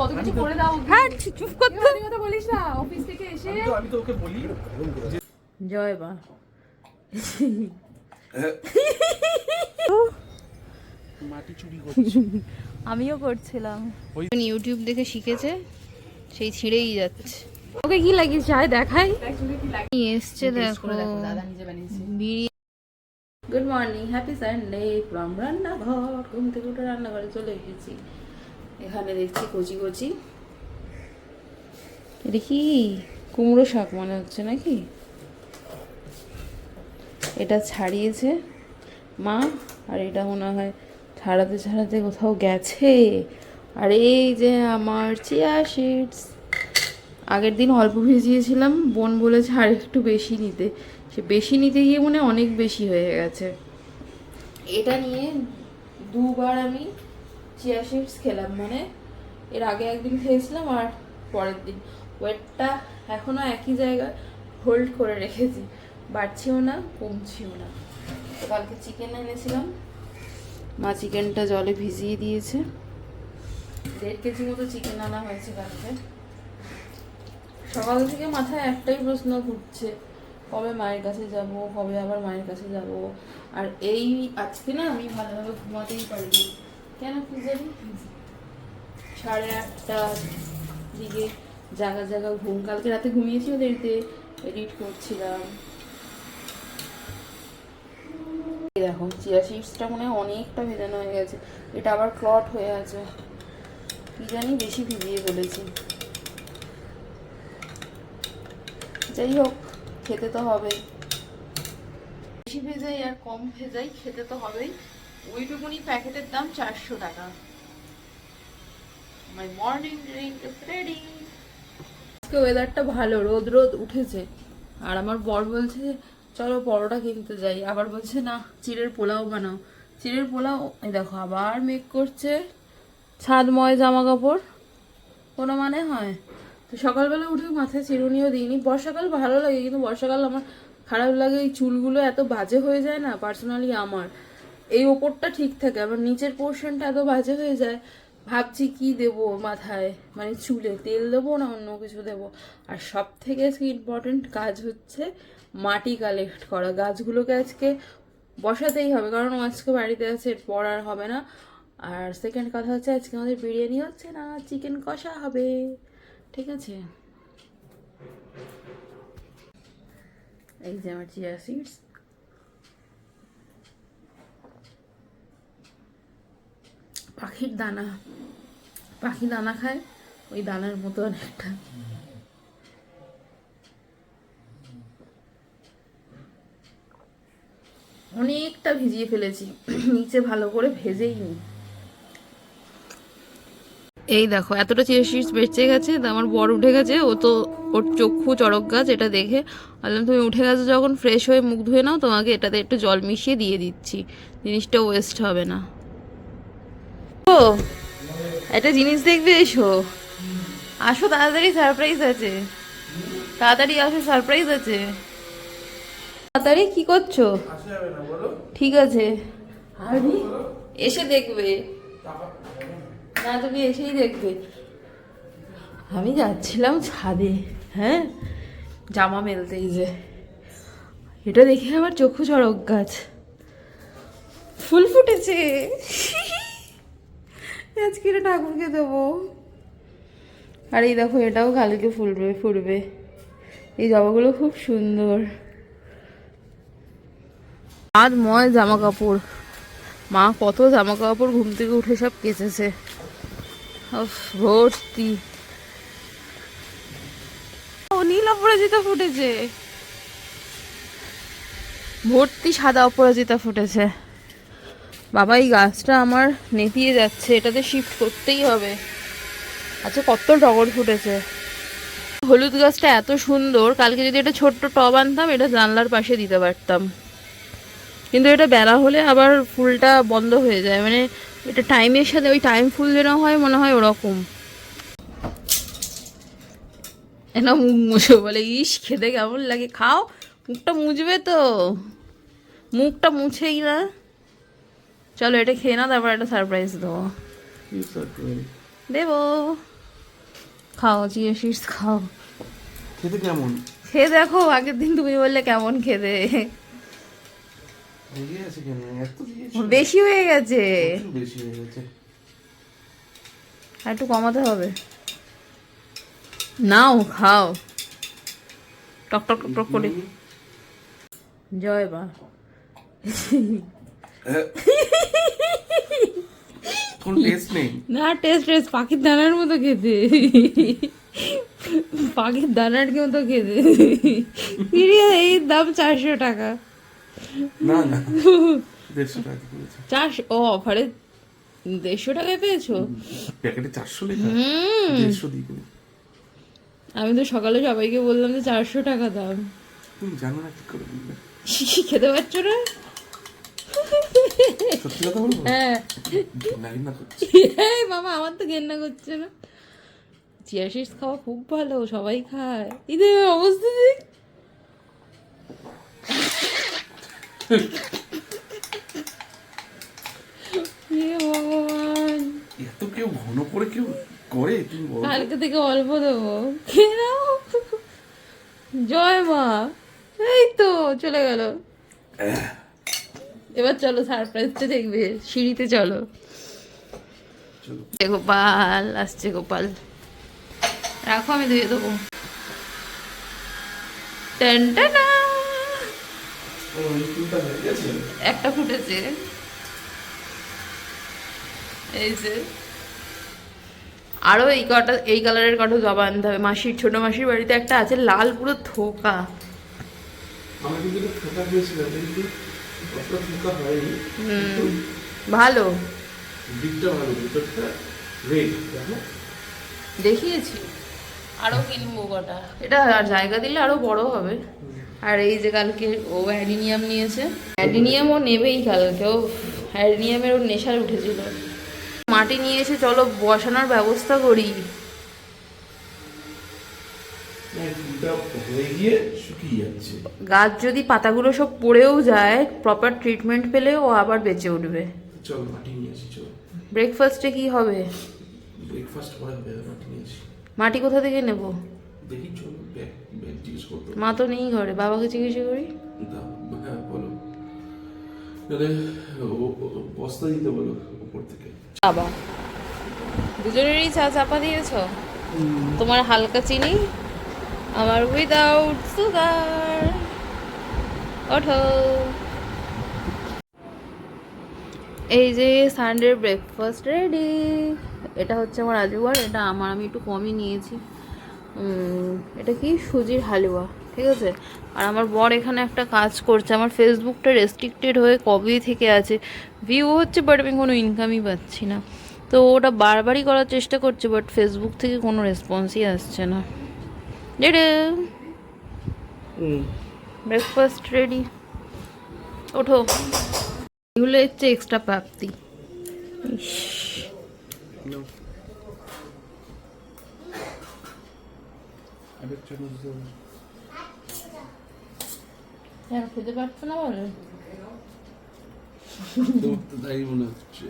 কত কিছু করে দাও হ্যাঁ চুপ কর তো। কথা বলিস না অফিস থেকে এসে আমি তো- ওকে বলি। জয় মা। মাটি চুরি করছে। আমিও করছিলাম। ওই- ইউটিউব দেখে শিখেছে সেই ছিঁড়েই যাচ্ছে। ওকে কি লাগিয়েছে? চায় দেখাই। এসছে দেখো। Good morning happy Sunday from রান্নাঘর ঘুম থেকে উঠে রান্নাঘরে চলে এসেছি। এখানে দেখছি কচি কচি। এটা কি? কুমড়ো শাক মনে হচ্ছে নাকি? এটা ছাড়িয়েছে মা আর এটা মনে হয় ছাড়াতে ছাড়াতে কোথাও গেছে। আর এই যে আমার চিয়া সিডস। আগের দিন অল্প ভিজিয়েছিলাম বোন বলেছে আর একটু বেশি নিতে। সে বেশি নিতে গিয়ে মনে অনেক বেশি হয়ে গেছে। এটা নিয়ে দুবার আমি চিয়া সিডস খেলাম মানে এর আগে একদিন খেয়েছিলাম আর পরের দিন। ওয়েটটা এখনও একই জায়গায় হোল্ড করে রেখেছি, বাড়ছিও না, কমছিও না। তো কালকে চিকেন এনেছিলাম। মা চিকেনটা জলে ভিজিয়ে দিয়েছে। দেড় কেজি মতো চিকেন আনা হয়েছে কালকে। সকাল থেকে মাথায় একটাই প্রশ্ন ঘুরছে, কবে মায়ের কাছে যাব, কবে আবার মায়ের কাছে যাব? আর এই আজকে না আমি ভালোভাবে ঘুমাতেই পারিনি। কেন জানি? সাড়ে আটটার দিকে জায়গা জায়গা ঘুম, কালকে রাতে ঘুমিয়েছি দেরিতে এডিট করছিলাম। দেখো, চিয়া সিডসটা মনে হয় অনেকটা ভেজানো হয়ে গেছে। এটা আবার ক্লট হয়ে আছে। কি জানি বেশি ভিজিয়ে ফেলেছি। যাই হোক, খেতে তো হবেই। বেশি ভেজাই আর কম ভেজাই, খেতে তো হবেই। প্যাকেটের দাম চারশো টাকা। মাই মর্নিং ড্রিঙ্ক রেডি আজকে ওয়েদারটা ভালো, রোদ রোদ উঠেছে। আর আমার বর বলছে চলো পরোটা কিনতে যাই। আবার বলছে, না, চিড়ের পোলাও বানাও। চিড়ের পোলাও দেখো, আবার মেক করছে ছাদময় জামা কাপড় কোনো মানে হয়? তো সকালবেলা উঠে মাথায় চিরুনিও দিইনি। বর্ষাকাল ভালো লাগে, কিন্তু বর্ষাকাল আমার খারাপ লাগে। এই চুলগুলো এত বাজে হয়ে যায় না পার্সোনালি আমার। এই ওপরটা ঠিক থাকে, আবার নিচের পোর্শনটা এত বাজে হয়ে যায়, ভাবছি কি দেব মাথায়? মানে চুলে তেল দেবো না অন্য কিছু দেবো? আর সব থেকে ইম্পর্টেন্ট কাজ হচ্ছে মাটি কালেক্ট করা। গাছগুলোকে আজকে বসাতেই হবে, কারণ আজকে বাড়িতে আছে, এরপর আর হবে না। আর সেকেন্ড কথা হচ্ছে আজকে আমাদের বিরিয়ানি হচ্ছে না চিকেন কষা হবে। ঠিক আছে? এই যে আমার চিয়া সিডস পাখির দানা। পাখি দানা খায়, ওই দানার মতো অনেকটা। অনেকটা ভিজিয়ে ফেলেছি, নিচে ভালো করে ভেজেই নি এই দেখো, এতটা সিডস বেঁচে গেছে, তো আমার বর উঠে গেছে, ও তো ওর চক্ষু চড়ক গাছ, এটা দেখে। বললাম, তুমি উঠে গেছো যখন ফ্রেশ হয়ে মুখ ধুয়ে নাও, তোমাকে এটাতে একটু জল মিশিয়ে দিয়ে দিচ্ছি। জিনিসটা ওয়েস্ট হবে না। একটা জিনিস দেখবে এসো। আসো তাড়াতাড়ি সারপ্রাইজ আছে। তাড়াতাড়ি আসো সারপ্রাইজ আছে। তাড়াতাড়ি কি করছ? ঠিক আছে। আমি এসে দেখবে। না তুমি এসেই দেখবে। আমি যাচ্ছিলাম ছাদে হ্যাঁ? জামা মেলতে এই যে। এটা দেখে আমার চক্ষু চড়ক গাছ। ফুল ফুটেছে। আজকে এটা ঠাকুরকে দেবো। আর এই দেখো, এটাও কালকে ফুলবে, ফুটবে। এই জবাগুলো খুব সুন্দর। আর ময় জামা কাপড় মা কত জামা কাপড় ঘুম থেকে উঠে সব কেচেছে। ভর্তি। নীল অপরাজিতা ফুটেছে। ভর্তি সাদা অপরাজিতা ফুটেছে। বাবা, এই গাছটা আমার নেতিয়ে যাচ্ছে, এটাতে শিফট করতেই হবে। আচ্ছা কত টগর ফুটেছে? হলুদ গাছটা এত সুন্দর, কালকে যদি এটা ছোট্ট টব আনতাম, এটা জানলার পাশে দিতে পারতাম। কিন্তু এটা বেলা হলে আবার ফুলটা বন্ধ হয়ে যায়। মানে এটা টাইমের সাথে, ওই টাইম ফুল যেন হয়, মনে হয় ওরকম। এটা মুখ মুছো বলে, ইস, খেতে কেমন লাগে? খাও, মুখটা মুছবে তো? মুখটা মুছেই না। চলো এটা খেয়ে নাও তারপর একটা সারপ্রাইজ দেবো। দেবো। খাও চিয়া সিডস খাও। খেতে কেমন? খেয়ে দেখো আগের দিন তুমি বললে কেমন খেতে। বেশি হয়ে গেছে। আর একটু কমাতে হবে। নাও খাও। টক টক টক টক করে। জয় মা। কোন টেস্ট নেই? না টেস্ট টেস্ট পাখির দানার মতো খেতে। পাখির দানার মতো খেতে। এই দাম চারশো টাকা। না না দেড়শো টাকা চারশো ও অফারে দেড়শো টাকায় পেয়েছ? প্যাকেটে চারশো লেখা। দেড়শো দিয়ে আমি তো সকালে সবাইকে বললাম যে চারশো টাকা দাম। তুমি জানো না কি করে খেতে পারছ না? সত্যি কথা বলব? হ্যাঁ। এই মামা আমার তো ঘেন্না করছে না। চিয়া সিডস খাওয়া খুব ভালো সবাই খায়। ঈদের অবস্থা দেখ। ভগবান। এত কেউ ঘন করে কেউ করে? তুমি কালকে থেকে অল্প দেবো। খেয়ে নাও জয় মা। এই তো চলে গেল। এবার চলো সারপ্রাইজটা দেখবে সিঁড়িতে চলো। গোপাল আসছে গোপাল। রাখো আমি ধুয়ে দেবো। একটা ফুটেছে। এই যে। আরও এই কটা এই কালারের কটা জবা আনতে হবে। মাসির ছোট মাসির বাড়িতে একটা আছে লাল পুরো থোকা। আমার কিন্তু এটা ভালো। দিকটা ভালো ভিতরটা রেড দেখিয়েছি। আরও কিনবো কটা। এটা আর জায়গা দিলে আরও বড় হবে। আর এই যে কালকে ও অ্যাডিনিয়াম নিয়েছে। অ্যাডিনিয়াম ও নেবেই কালকে। ও অ্যাডিনিয়ামের ওর নেশার উঠেছিল। মাটি নিয়ে এসে চলো বসানোর ব্যবস্থা করি না, এই ফুলটা হয়ে গিয়ে শুকিয়ে যাচ্ছে। গাছ যদি পাতাগুলো সব পড়েও যায় প্রপার ট্রিটমেন্ট পেলে ও আবার বেঁচে উঠবে। চল মাটি নিয়ে আসি চল। ব্রেকফাস্টে কি হবে? ব্রেকফাস্ট পরে হবে মাটি নিয়ে আসি। মাটি কোথা থেকে নেব? দেখি চল জিজ্ঞেস মা তো নেই ঘরে বাবাকে জিজ্ঞাসা করি। হ্যাঁ বলো। তাহলে ও- ও- বস্তা দিতে বলো উপর থেকে। বাবা দুজনেরই চা চাপা দিয়েছ? তোমার হালকা চিনি? আমার উইদাউট সুগার ওঠো এই যে সানডের ব্রেকফাস্ট রেডি এটা হচ্ছে আমার আজুবার এটা আমার, আমি একটু কমই নিয়েছি। এটা কি? সুজির হালুয়া, ঠিক আছে? আর আমার বর এখানে একটা কাজ করছে, আমার ফেসবুকটা রেস্ট্রিক্টেড হয়ে কবে থেকে আছে? ভিউ হচ্ছে বাট আমি কোনো ইনকামই পাচ্ছি না। তো ওটা বারবারই করার চেষ্টা করছে বাট ফেসবুক থেকে কোনো রেসপন্সই আসছে না। রেডি ব্রেকফাস্ট রেডি ওঠো। এগুলো হচ্ছে এক্সট্রা প্রাপ্তি। খেতে পারছ না বলে? তাই মনে হচ্ছে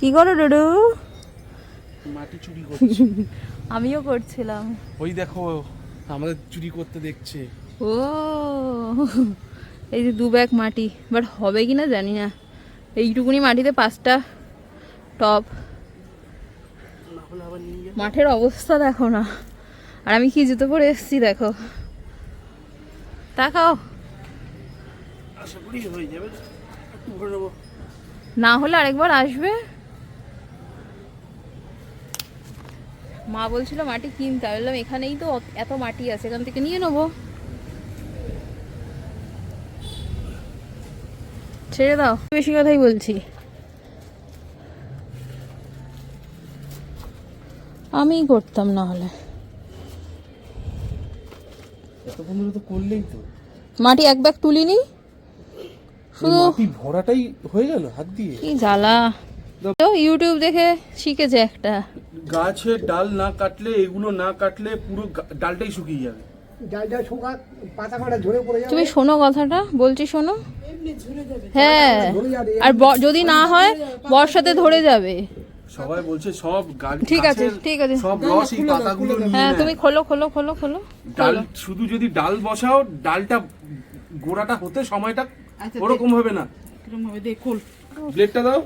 কি করো ডুডু মাটি চুরি করছে। আমিও করছিলাম। ওই দেখো আমাদের চুরি করতে দেখছে। ও এই যে দু ব্যাগ মাটি বাট হবে কি না জানি না। এইটুকুনি মাটিতে পাঁচটা টপ। মাঠের অবস্থা দেখো না। আর আমি কি জুতো পরে এসেছি দেখো। তাকাও না হলে আরেকবার আসবে। মা বলছিল মাটি কিনতে। আমি বললাম এখানেই তো এত মাটি আছে এখান থেকে নিয়ে নেব। ছেড়ে দাও। বেশি কথাই বলছি। আমিই করতাম না হলে মাটি এক ব্যাগ তুলিনি। শুধু ভরাটাই হয়ে গেল হাত দিয়ে। কি জ্বালা। তো ইউটিউব দেখে শিখেছে একটা। গাছের ডাল না কাটলে এগুলো না কাটলে পুরো ডালটাই শুকিয়ে যাবে। ডালটা শুকা পাতা কাটা ঝরে পড়ে যাবে। তুমি শোনো কথাটা বলছি শোনো। হ্যাঁ আর ব- যদি না হয় বর্ষাতে ধরে যাবে। সবাই বলছে সব গাছ ঠিক আছে, ঠিক আছে। সব রস এই পাতাগুলো হ্যাঁ তুমি খোলো খোলো খোলো খোলো। ডাল শুধু যদি ডাল বসাও ডালটা গোড়াটা হতে সময়টা আচ্ছা, ওরকম হবে না। কিরম হবে দেখ খোল। ব্লেডটা দাও।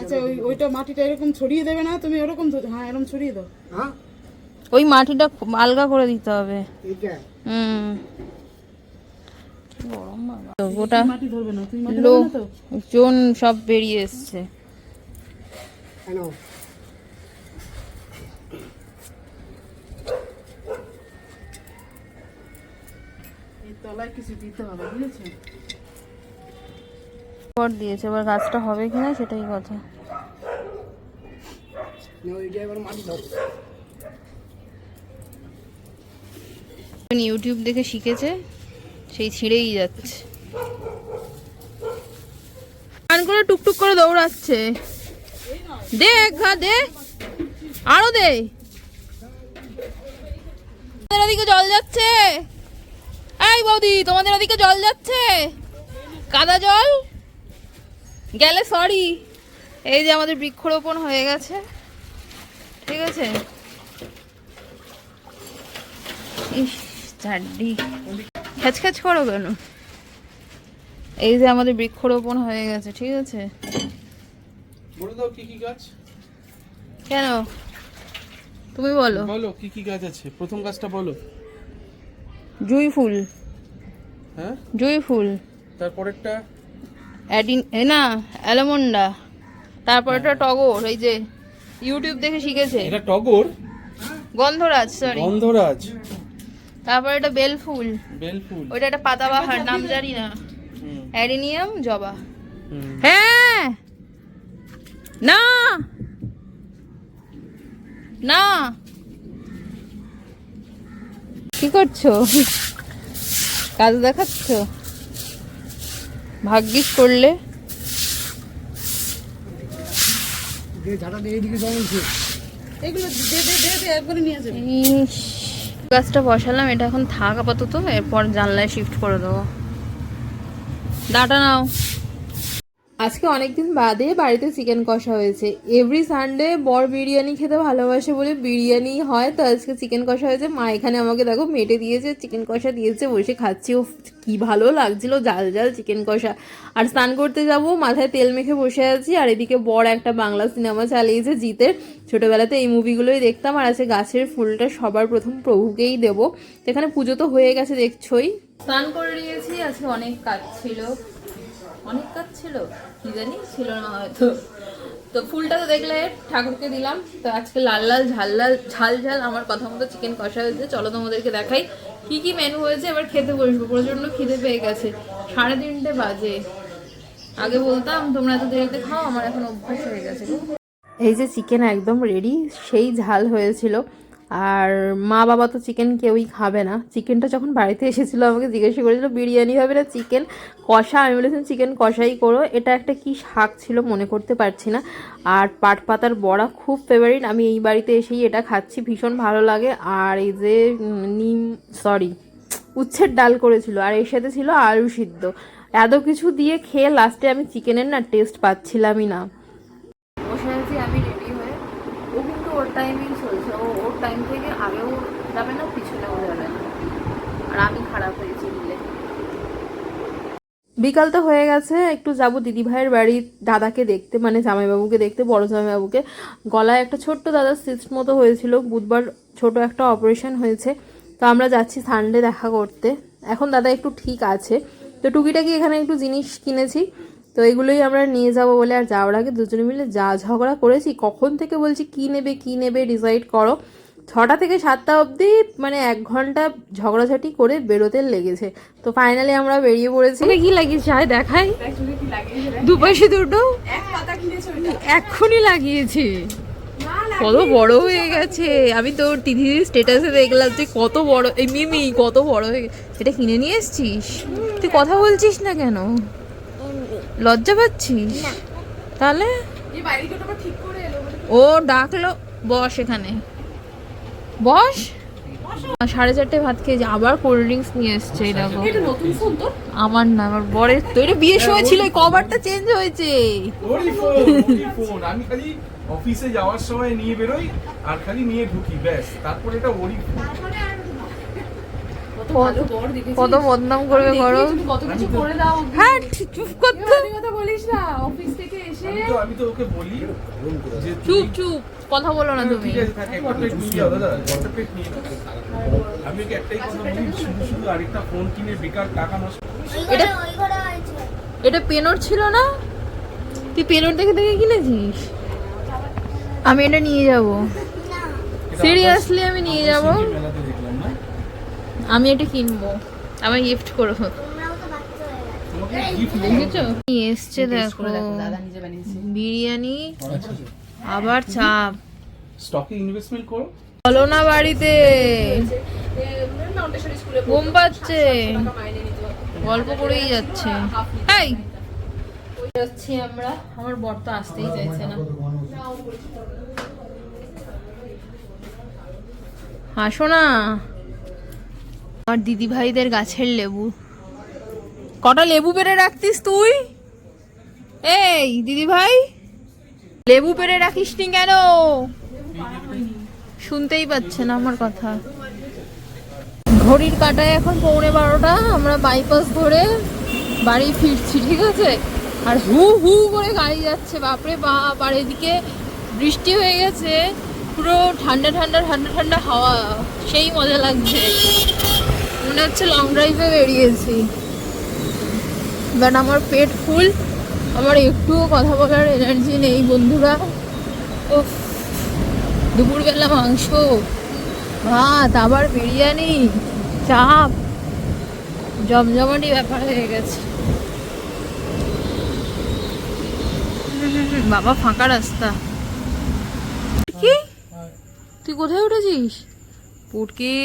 আচ্ছা ওই ওইটা মাটিটা এরকম ছড়িয়ে দেবে না? তুমি ওরকম ধরো। হ্যাঁ এরকম ছড়িয়ে দাও। ওই মাটিটা আলগা করে দিতে হবে। হুম। বাবা। তো গোটা মাটি ধরবে না। তুমি মাটি ধরবে না তো? জন সব বেরিয়ে এসছে। এই তলায় কিছু দিতে হবে বুঝেছ? পর দিয়েছে এবার গাছটা হবে কিনা সেটাই কথা। ইউটিউব দেখে শিখেছে সেই ছিঁড়েই যাচ্ছে। করে টুকটুক করে দৌড়াচ্ছে। দে ঘা দে। আরও দে। তোমাদের ওদিকে জল যাচ্ছে। এই বৌদি তোমাদের ওদিকে জল যাচ্ছে। কাদা জল। গেলে সরি এই যে আমাদের বৃক্ষরোপণ হয়ে গেছে। ঠিক আছে? ইস চাড্ডি খ্যাচ খ্যাচ করো কেন? এই যে আমাদের বৃক্ষরোপণ হয়ে গেছে ঠিক আছে? বলে দাও কি কি গাছ। কেন? তুমি বলো। বলো কি কি গাছ আছে? প্রথম গাছটা বলো। জুই ফুল। হ্যাঁ? জুই ফুল। তারপরেরটা? অ্যাডিন না অ্যালামন্ডা। তারপর একটা টগর এই যে ইউটিউব দেখে শিখেছে। এটা টগর? গন্ধরাজ সরি গন্ধরাজ। তারপর এটা বেল ফুল বেল ওইটা একটা পাতাবাহার নাম জানি না। অ্যাডিনিয়াম জবা। হ্যাঁ! না! না! কি করছ? কাজ দেখাচ্ছ? ভাগ্যিস করলে। গাছটা বসালাম এটা এখন থাক আপাতত এরপর জানলায় শিফট করে দেবো। ডাটা নাও। আজকে অনেকদিন বাদে বাড়িতে চিকেন কষা হয়েছে। এভরি সানডে বর বিরিয়ানি খেতে ভালোবাসে বলে বিরিয়ানি হয়, তো আজকে চিকেন কষা হয়েছে। মা এখানে আমাকে দেখো মেটে দিয়েছে চিকেন কষা দিয়েছে, বসে খাচ্ছি। ও কি ভালো লাগছিল জাল জাল চিকেন কষা। আর স্নান করতে যাব, মাথায় তেল মেখে বসে আছি, আর এদিকে বর একটা বাংলা সিনেমা চালিয়েছে জিতের ছোটবেলাতে এই মুভিগুলোই দেখতাম, আর আছে গাছের ফুলটা সবার প্রথম প্রভুকেই দেবো। এখানে পুজো তো হয়ে গেছে, দেখছোই। স্নান করে নিয়েছি, আজকে অনেক কাজ ছিল। অনেক কাজ ছিল, কি জানি, ছিল না হয়তো। তো ফুলটা তো দেখলে ঠাকুরকে দিলাম। তো আজকে লাল লাল, ঝাল লাল, ঝাল ঝাল আমার কথা মতো চিকেন কষা হয়েছে। চলো তোমাদেরকে দেখাই কি কি মেনু হয়েছে, এবার খেতে বসবো। প্রচণ্ড খিদে পেয়ে গেছে। সাড়ে তিনটে বাজে। আগে বলতাম, তোমরা এত দেরিতে খাও, আমার এখন অভ্যাস হয়ে গেছে। এই যে চিকেন একদম রেডি সেই ঝাল হয়েছিল। আর মা বাবা তো চিকেন কেউই খাবে না। চিকেনটা যখন বাড়িতে এসেছিল, আমাকে জিজ্ঞাসা করেছিল, বিরিয়ানি হবে না চিকেন কষা, আমি বলেছিলাম চিকেন কষাই করো। এটা একটা কি শাক ছিল মনে করতে পারছি না। আর পাট পাতার বড়া খুব ফেভারিট আমি এই বাড়িতে এসেই এটা খাচ্ছি, ভীষণ ভালো লাগে। আর এই যে নিম সরি উচ্ছের ডাল করেছিল। আর এর সাথে ছিল আলু সিদ্ধ। এত কিছু দিয়ে খেয়ে লাস্টে আমি চিকেনের না টেস্ট পাচ্ছিলামই না বসে আছি আমি রেডি হয়ে ও কিন্তু ওর টাইমেই চলছে ও ওর টাইম থেকে আগেও যাবে না পিছনেও যাবে না আর আমি খারাপ হয়েছি মিলে বিকাল তো হয়ে গেছে, একটু যাব দিদি ভাইয়ের বাড়ি, দাদাকে দেখতে মানে জামাইবাবুকে দেখতে, বড় জামাইবাবুকে। গলায় একটা ছোট্ট দাদার সিস্ট মতো হয়েছিল, বুধবার ছোট একটা অপারেশন হয়েছে। তো আমরা যাচ্ছি সানডে দেখা করতে। এখন দাদা একটু ঠিক আছে। তো টুকিটাকি এখানে একটু জিনিস কিনেছি। তো এগুলোই আমরা নিয়ে যাব বলে আর যাওয়ার আগে দুজনে মিলে যা ঝগড়া করেছি, কখন থেকে বলছি কি নেবে কি নেবে ডিসাইড করো। ছটা থেকে সাতটা অবধি মানে এক ঘণ্টা ঝগড়াঝাটি করে বেরোতে লেগেছে। তো ফাইনালি আমরা বেরিয়ে পড়েছি। কি লাগিয়েছে? আয় দেখাই। অ্যাকচুয়ালি কি লাগিয়েছে রে? দু পয়সা দুটো? এক্ষুনি লাগিয়েছে। কত বড় হয়ে গেছে। আমি তো টিভির স্টেটাসে দেখলাম তুই কত বড় এই মিমি কত বড় হয়ে গেছে। এটা কিনে নিয়ে এসছিস? তুই কথা বলছিস না কেন? লজ্জা পাচ্ছিস? তাহলে? এই বাইরে কেউ ঠিক করে এলো বলে ও ডাকলো। বস এখানে। বস? সাড়ে চারটে ভাত খেয়েছি আবার কোল্ড ড্রিঙ্কস নিয়ে এসছে এই দেখো। এটা নতুন ফোন তোর আমার না আমার বরের তো এটা বিয়ের সময় ছিল কভারটা চেঞ্জ হয়েছে। ওরই ফোন ওরই ফোন আমি খালি অফিসে যাওয়ার সময় নিয়ে বেরোই আর খালি নিয়ে ঢুকি ব্যাস। তারপর এটা ওরই কত বদনাম করবে করো কত কিছু করে দাও। হ্যাঁ চুপ করতে কথা বলিস না। আমি তো আমি তো ওকে বলি যে চুপ চুপ কথা বলো না তুমি। ঠিক আছে থাকে একটা প্লেট নিয়ে যাও দাদা একটা প্লেট নিয়ে নাও আমি ওকে একটাই কথা বলি শুধু শুধু আরেকটা ফোন কিনে বেকার টাকা নষ্ট এটা এটা পেনর ছিল না? তুই পেনর দেখে দেখে কিনেছিস? আমি এটা নিয়ে যাব। সিরিয়াসলি আমি নিয়ে যাব। আমি এটা কিনবো। আমার গিফট করব। নিয়ে এসছে দেখো। বিরিয়ানি আবার চাপ। স্টকে ইনভেস্টমেন্ট করো। বলো না বাড়িতে। ঘুম পাচ্ছে। গল্প করেই যাচ্ছে। এই। যাচ্ছি আমরা। আমার বর তো আসতেই চাইছে না। হাসো না। আমার দিদি ভাইদের গাছের লেবু। কটা লেবু পেরে রাখতিস তুই? এই দিদি ভাই লেবু পেরে রাখিস নি কেন? শুনতেই পাচ্ছে না আমার কথা। ঘড়ির কাটায় এখন পৌনে বারোটা, আমরা বাইপাস ধরে বাড়ি ফিরছি, ঠিক আছে? আর হু হু করে গাড়ি যাচ্ছে, বাপরে বাপ, আর এদিকে বৃষ্টি হয়ে গেছে, পুরো ঠান্ডা ঠান্ডা ঠান্ডা ঠান্ডা হাওয়া, সেই মজা লাগছে। মনে হচ্ছে লং ড্রাইভে বেরিয়েছি। বাট আমার পেট ফুল আমার একটুও কথা বলার এনার্জি নেই, বন্ধুরা। ও দুপুরবেলা মাংস, ভাত, আবার বিরিয়ানি চাপ জমজমাটি ব্যাপার হয়ে গেছে। বাবা ফাঁকা রাস্তা। কি? তুই কোথায় উঠেছিস? পুটকি।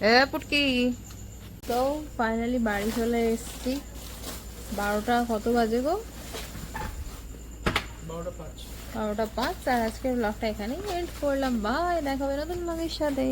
এ, পুটকি। তো ফাইনালি বাড়ি চলে এসছি। বারোটা কত বাজে গো? বারোটা পাঁচ। আর আজকের ব্লগটা এখানেই এন্ড করলাম। বাই দেখা হবে নতুন ব্লগের সাথে।